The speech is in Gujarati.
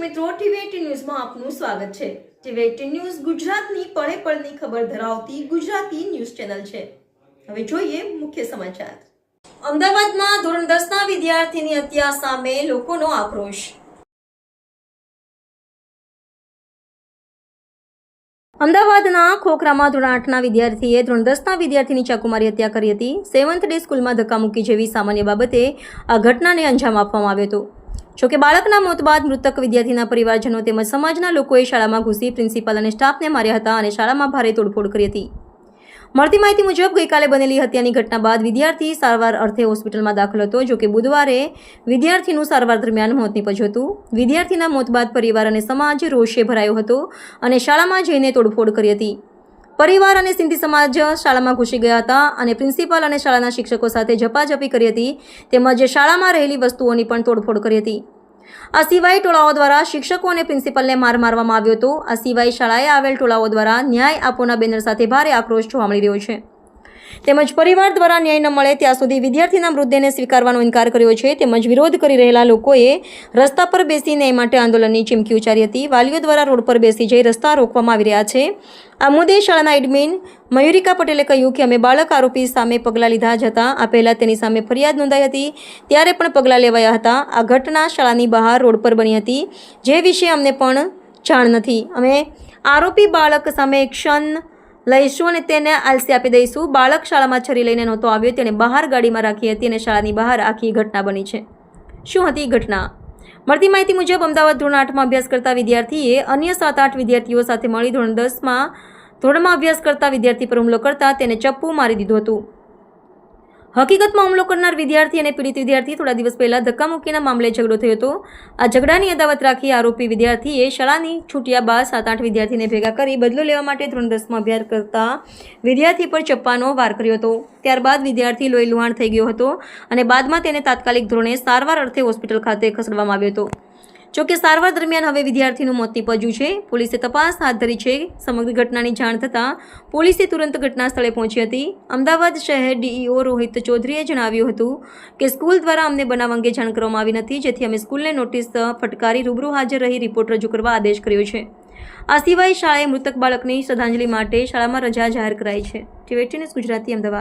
મિત્રો, ટીવી ન્યૂઝમાં આપનું સ્વાગત છે. ટીવી ન્યૂઝ ગુજરાતની પળે પળની ખબર ધરાવતી ગુજરાતી ન્યૂઝ ચેનલ છે. હવે જોઈએ મુખ્ય સમાચાર. અમદાવાદમાં ધોરણ દસના વિદ્યાર્થીની હત્યા સામે લોકોનો આક્રોશ. અમદાવાદના ખોખરામાં ધોરણ આઠના વિદ્યાર્થીએ ધોરણ દસના વિદ્યાર્થીની ચાકુમારી હત્યા કરી હતી. સેવન્થ ડે સ્કૂલમાં ધક્કામુક્કી જેવી સામાન્ય બાબતે આ ઘટનાને અંજામ આપવામાં આવ્યો હતો. જોકે બાળકના મોત બાદ મૃતક વિદ્યાર્થીના પરિવારજનો તેમજ સમાજના લોકોએ શાળામાં ઘૂસી પ્રિન્સિપાલ અને સ્ટાફને માર્યા હતા અને શાળામાં ભારે તોડફોડ કરી હતી. મળતી માહિતી મુજબ ગઈકાલે બનેલી હત્યાની ઘટના બાદ વિદ્યાર્થી સારવાર અર્થે હોસ્પિટલમાં દાખલ હતો, જોકે બુધવારે વિદ્યાર્થીનું સારવાર દરમિયાન મોત નીપજ્યું હતું. વિદ્યાર્થીના મોત બાદ પરિવાર અને સમાજ રોષે ભરાયો હતો અને શાળામાં જઈને તોડફોડ કરી હતી. પરિવાર અને સિંધી સમાજ શાળામાં ઘૂસી ગયા હતા અને પ્રિન્સિપાલ અને શાળાના શિક્ષકો સાથે ઝપાઝપી કરી હતી તેમજ શાળામાં રહેલી વસ્તુઓની પણ તોડફોડ કરી હતી. આ સિવાય ટોળાઓ દ્વારા શિક્ષકો અને પ્રિન્સિપલને માર મારવામાં આવ્યો હતો. આ સિવાય શાળાએ આવેલ ટોળાઓ દ્વારા ન્યાય આપોના બેનર સાથે ભારે આક્રોશ જોવા મળી રહ્યો છે. તેમજ પરિવાર દ્વારા ન્યાય ન મળે ત્યાં સુધી વિદ્યાર્થીના મૃતદેહને સ્વીકારવાનો ઇનકાર કર્યો છે. તેમજ વિરોધ કરી રહેલા લોકોએ રસ્તા પર બેસી ન્યાય માટે આંદોલનની ચીમકી ઉચ્ચારી હતી. વાલીઓ દ્વારા રોડ પર બેસી જઈ રસ્તા રોકવામાં આવી રહ્યા છે. આ મુદ્દે શાળાના એડમિન મયુરિકા પટેલે કહ્યું કે, અમે બાળક આરોપી સામે પગલાં લીધા જ હતા. આ પહેલાં તેની સામે ફરિયાદ નોંધાઈ હતી. ત્યારે પણ પગલાં લેવાયા હતા. આ ઘટના શાળાની બહાર રોડ પર બની હતી, જે વિશે અમને પણ જાણ નથી. અમે આરોપી બાળક સામે એક્શન લઈશું અને તેને આલસી આપી દઈશું. બાળક શાળામાં છરી લઈને નહોતો આવ્યો. તેને બહાર ગાડીમાં રાખી હતી અને શાળાની બહાર આખી ઘટના બની છે. શું હતી ઘટના? મળતી માહિતી મુજબ અમદાવાદ ધોરણ આઠમાં અભ્યાસ કરતા વિદ્યાર્થીએ અન્ય સાત આઠ વિદ્યાર્થીઓ સાથે મળી ધોરણ દસમાં ધોરણમાં અભ્યાસ કરતા વિદ્યાર્થી પર હુમલો કરતા તેને ચપ્પુ મારી દીધું હતું. હકીકતમાં હુમલો કરનાર વિદ્યાર્થી અને પીડિત વિદ્યાર્થી થોડા દિવસ પહેલા ધક્કામુક્કીના મામલે ઝઘડો થયો હતો. આ ઝઘડાની અદાવત રાખી આરોપી વિદ્યાર્થીએ શાળાની છૂટ્યા બાદ સાત આઠ વિદ્યાર્થીને ભેગા કરી બદલો લેવા માટે ધોરણ દસમાં અભ્યાસ કરતા વિદ્યાર્થી પર ચપ્પાનો વાર કર્યો હતો. ત્યારબાદ વિદ્યાર્થી લોહી લુહાણ થઈ ગયો હતો અને બાદમાં તેને તાત્કાલિક ધોરણે સારવાર અર્થે હોસ્પિટલ ખાતે ખસેડવામાં આવ્યો હતો. જોકે સારવાર દરમિયાન હવે વિદ્યાર્થીનું મોત નીપજ્યું છે. પોલીસે તપાસ હાથ ધરી છે. સમગ્ર ઘટનાની જાણ થતાં પોલીસે તુરંત ઘટના સ્થળે પહોંચી હતી. અમદાવાદ શહેર ડીઈઓ રોહિત ચૌધરીએ જણાવ્યું હતું કે સ્કૂલ દ્વારા અમને બનાવ અંગે જાણ કરવામાં આવી નથી, જેથી અમે સ્કૂલને નોટિસ ફટકારી રૂબરૂ હાજર રહી રિપોર્ટ રજૂ કરવા આદેશ કર્યો છે. આ સિવાય શાળાએ મૃતક બાળકની શ્રદ્ધાંજલિ માટે શાળામાં રજા જાહેર કરાઈ છે. TV news Gujarati Ahmedabad.